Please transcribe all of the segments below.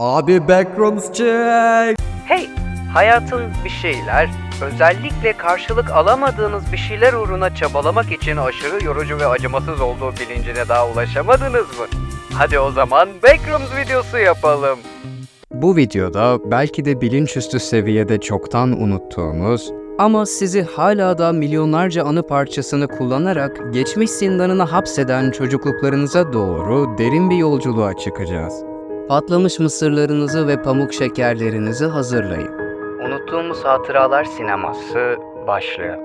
Abi backrooms check. Hey, hayatın bir şeyler, özellikle karşılık alamadığınız bir şeyler uğruna çabalamak için aşırı yorucu ve acımasız olduğu bilincine daha ulaşamadınız mı? Hadi o zaman Backrooms videosu yapalım. Bu videoda belki de bilinçüstü seviyede çoktan unuttuğumuz ama sizi hala da milyonlarca anı parçasını kullanarak geçmiş zindanına hapseden çocukluklarınıza doğru derin bir yolculuğa çıkacağız. Patlamış mısırlarınızı ve pamuk şekerlerinizi hazırlayın. Unuttuğumuz hatıralar sineması başlıyor.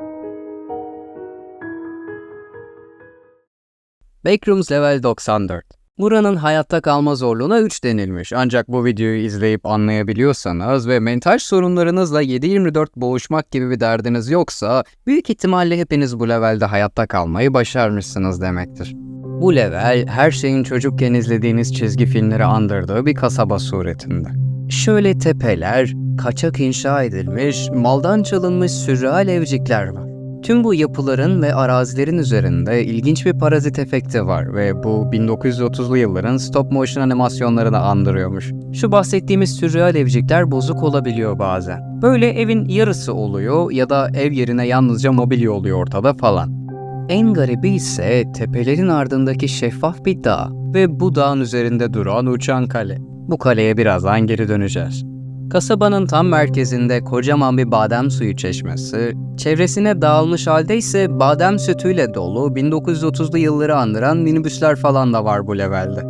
Backrooms Level 94 Buranın hayatta kalma zorluğuna 3 denilmiş. Ancak bu videoyu izleyip anlayabiliyorsanız ve mental sorunlarınızla 7-24 boğuşmak gibi bir derdiniz yoksa büyük ihtimalle hepiniz bu levelde hayatta kalmayı başarmışsınız demektir. Bu level her şeyin çocukken izlediğiniz çizgi filmleri andırdığı bir kasaba suretinde. Şöyle tepeler, kaçak inşa edilmiş, maldan çalınmış sürreal evcikler var. Tüm bu yapıların ve arazilerin üzerinde ilginç bir parazit efekti var ve bu 1930'lu yılların stop motion animasyonlarını andırıyormuş. Şu bahsettiğimiz sürreal evcikler bozuk olabiliyor bazen. Böyle evin yarısı oluyor ya da ev yerine yalnızca mobilya oluyor ortada falan. En garibi ise tepelerin ardındaki şeffaf bir dağ ve bu dağın üzerinde duran uçan kale. Bu kaleye birazdan geri döneceğiz. Kasabanın tam merkezinde kocaman bir badem suyu çeşmesi, çevresine dağılmış halde ise badem sütüyle dolu 1930'lu yılları andıran minibüsler falan da var bu levelde.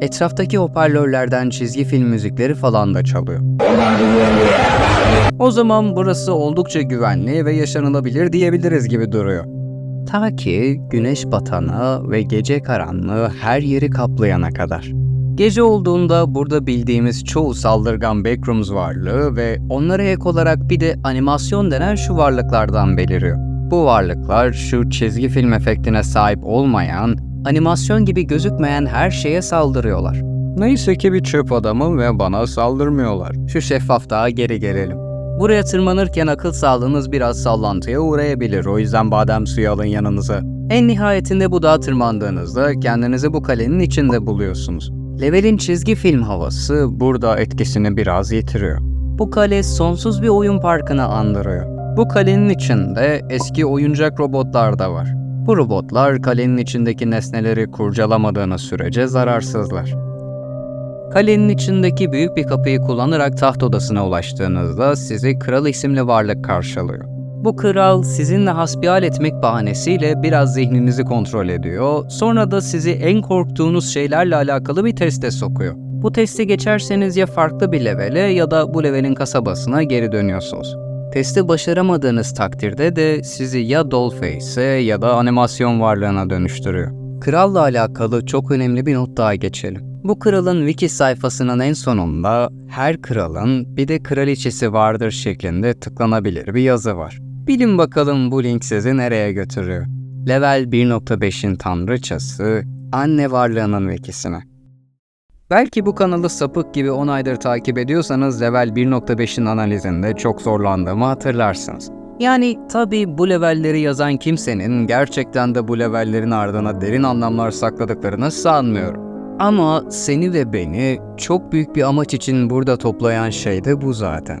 Etraftaki hoparlörlerden çizgi film müzikleri falan da çalıyor. O zaman burası oldukça güvenli ve yaşanılabilir diyebiliriz gibi duruyor. Ta ki güneş batana ve gece karanlığı her yeri kaplayana kadar. Gece olduğunda burada bildiğimiz çoğu saldırgan backrooms varlığı ve onlara ek olarak bir de animasyon denen şu varlıklardan beliriyor. Bu varlıklar şu çizgi film efektine sahip olmayan, animasyon gibi gözükmeyen her şeye saldırıyorlar. Neyse ki bir çöp adamım ve bana saldırmıyorlar. Şu şeffaf dağa geri gelelim. Buraya tırmanırken akıl sağlığınız biraz sallantıya uğrayabilir. O yüzden badem suyu alın yanınıza. En nihayetinde bu dağa tırmandığınızda kendinizi bu kalenin içinde buluyorsunuz. Level'in çizgi film havası burada etkisini biraz yitiriyor. Bu kale sonsuz bir oyun parkını andırıyor. Bu kalenin içinde eski oyuncak robotlar da var. Bu robotlar kalenin içindeki nesneleri kurcalamadığınız sürece zararsızlar. Kalenin içindeki büyük bir kapıyı kullanarak taht odasına ulaştığınızda sizi kral isimli varlık karşılıyor. Bu kral sizinle hasbihal etmek bahanesiyle biraz zihninizi kontrol ediyor, sonra da sizi en korktuğunuz şeylerle alakalı bir teste sokuyor. Bu testi geçerseniz ya farklı bir levele ya da bu levelin kasabasına geri dönüyorsunuz. Testi başaramadığınız takdirde de sizi ya Dollface'e ya da animasyon varlığına dönüştürüyor. Kralla alakalı çok önemli bir not daha geçelim. Bu kralın wiki sayfasının en sonunda her kralın bir de kraliçesi vardır şeklinde tıklanabilir bir yazı var. Bilin bakalım bu link sizi nereye götürüyor. Level 1.5'in tanrıçası anne varlığının wikisine. Belki bu kanalı sapık gibi 10 aydır takip ediyorsanız level 1.5'in analizinde çok zorlandığımı hatırlarsınız. Yani tabi bu levelleri yazan kimsenin gerçekten de bu levellerin ardına derin anlamlar sakladıklarını sanmıyorum. Ama seni ve beni çok büyük bir amaç için burada toplayan şey de bu zaten.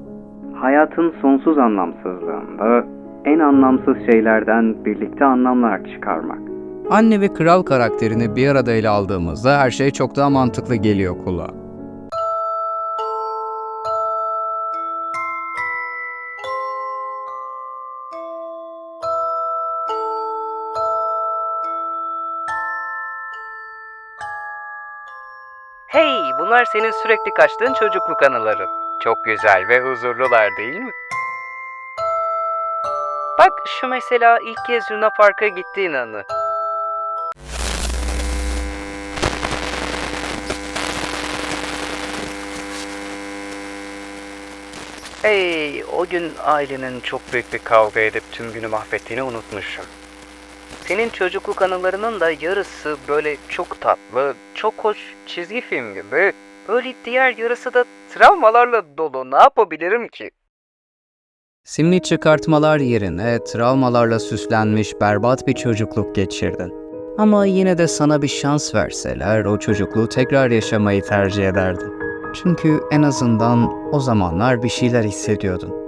Hayatın sonsuz anlamsızlığında en anlamsız şeylerden birlikte anlamlar çıkarmak. Anne ve kral karakterini bir arada ele aldığımızda her şey çok daha mantıklı geliyor kulağa. Hey, bunlar senin sürekli kaçtığın çocukluk anıların. Çok güzel ve huzurlular değil mi? Bak şu mesela ilk kez Luna Park'a gittiğin anı. Hey, o gün ailenin çok büyük bir kavga edip tüm günü mahvettiğini unutmuşum. Senin çocukluk anılarının da yarısı böyle çok tatlı, çok hoş çizgi film gibi. Böyle diğer yarısı da travmalarla dolu. Ne yapabilirim ki? Simli çıkartmalar yerine travmalarla süslenmiş berbat bir çocukluk geçirdin. Ama yine de sana bir şans verseler o çocukluğu tekrar yaşamayı tercih ederdin. Çünkü en azından o zamanlar bir şeyler hissediyordun.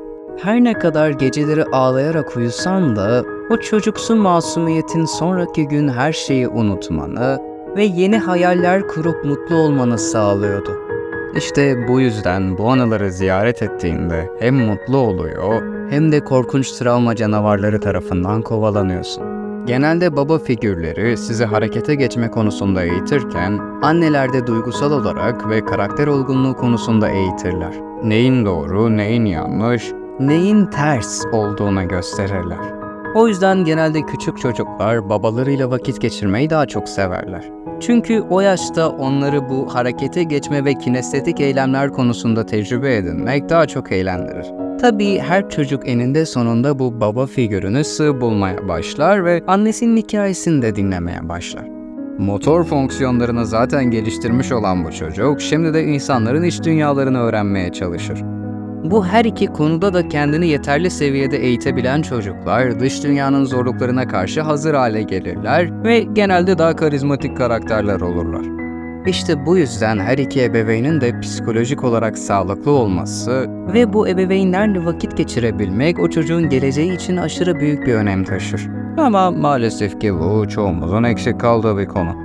Her ne kadar geceleri ağlayarak uyusan da o çocuksu masumiyetin sonraki gün her şeyi unutmanı ve yeni hayaller kurup mutlu olmanı sağlıyordu. İşte bu yüzden bu anıları ziyaret ettiğinde hem mutlu oluyor hem de korkunç travma canavarları tarafından kovalanıyorsun. Genelde baba figürleri sizi harekete geçme konusunda eğitirken, anneler de duygusal olarak ve karakter olgunluğu konusunda eğitirler. Neyin doğru, neyin yanlış, neyin ters olduğunu gösterirler. O yüzden genelde küçük çocuklar babalarıyla vakit geçirmeyi daha çok severler. Çünkü o yaşta onları bu harekete geçme ve kinestetik eylemler konusunda tecrübe edinmek daha çok eğlendirir. Tabii her çocuk eninde sonunda bu baba figürünü sığ bulmaya başlar ve annesinin hikayesini de dinlemeye başlar. Motor fonksiyonlarını zaten geliştirmiş olan bu çocuk şimdi de insanların iç dünyalarını öğrenmeye çalışır. Bu her iki konuda da kendini yeterli seviyede eğitebilen çocuklar dış dünyanın zorluklarına karşı hazır hale gelirler ve genelde daha karizmatik karakterler olurlar. İşte bu yüzden her iki ebeveynin de psikolojik olarak sağlıklı olması ve bu ebeveynlerle vakit geçirebilmek o çocuğun geleceği için aşırı büyük bir önem taşır. Ama maalesef ki bu çoğumuzun eksik kaldığı bir konu.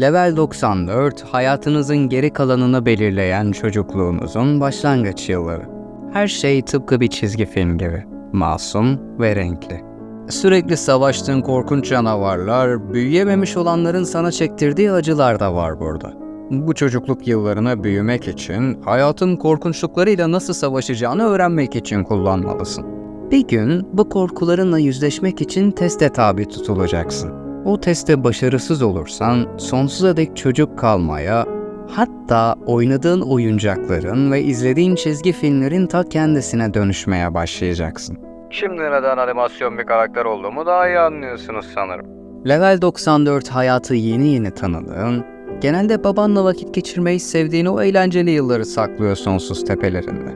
Level 94, hayatınızın geri kalanını belirleyen çocukluğunuzun başlangıç yılları. Her şey tıpkı bir çizgi film gibi. Masum ve renkli. Sürekli savaştığın korkunç canavarlar, büyüyememiş olanların sana çektirdiği acılar da var burada. Bu çocukluk yıllarını büyümek için, hayatın korkunçluklarıyla nasıl savaşacağını öğrenmek için kullanmalısın. Bir gün bu korkularınla yüzleşmek için teste tabi tutulacaksın. O testte başarısız olursan sonsuza dek çocuk kalmaya, hatta oynadığın oyuncakların ve izlediğin çizgi filmlerin ta kendisine dönüşmeye başlayacaksın. Şimdi neden animasyon bir karakter olduğumu daha iyi anlıyorsunuz sanırım. Level 94 hayatı yeni yeni tanıdığın, genelde babanla vakit geçirmeyi sevdiğin o eğlenceli yılları saklıyor sonsuz tepelerinde.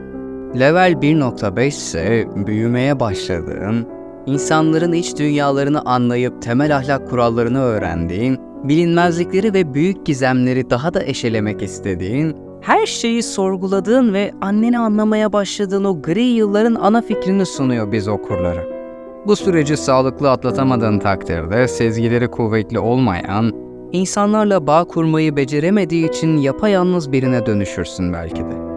Level 1.5 ise büyümeye başladığın, insanların iç dünyalarını anlayıp temel ahlak kurallarını öğrendiğin, bilinmezlikleri ve büyük gizemleri daha da eşelemek istediğin, her şeyi sorguladığın ve anneni anlamaya başladığın o gri yılların ana fikrini sunuyor biz okurlara. Bu süreci sağlıklı atlatamadığın takdirde sezgileri kuvvetli olmayan, insanlarla bağ kurmayı beceremediği için yapayalnız birine dönüşürsün belki de.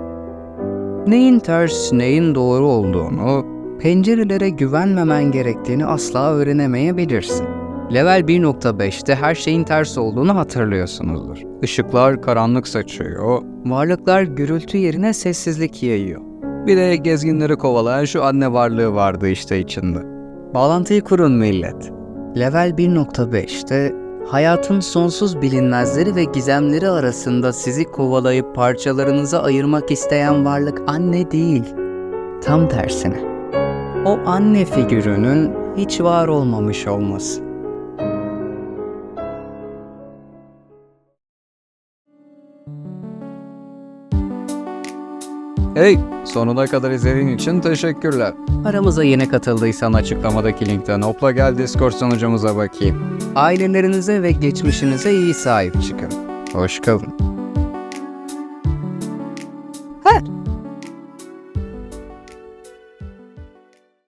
Neyin ters, neyin doğru olduğunu, pencerelere güvenmemen gerektiğini asla öğrenemeyebilirsin. Level 1.5'te her şeyin ters olduğunu hatırlıyorsunuzdur. Işıklar karanlık saçıyor, varlıklar gürültü yerine sessizlik yayıyor. Bir de gezginleri kovalayan şu anne varlığı vardı işte içinde. Bağlantıyı kurun millet. Level 1.5'te hayatın sonsuz bilinmezleri ve gizemleri arasında sizi kovalayıp parçalarınıza ayırmak isteyen varlık anne değil. Tam tersine. O anne figürünün hiç var olmamış olması. Hey, sonuna kadar izlediğin için teşekkürler. Aramıza yeni katıldıysan açıklamadaki linkten hopla gel Discord sunucumuza bakayım. Ailelerinize ve geçmişinize iyi sahip çıkın. Hoş kalın.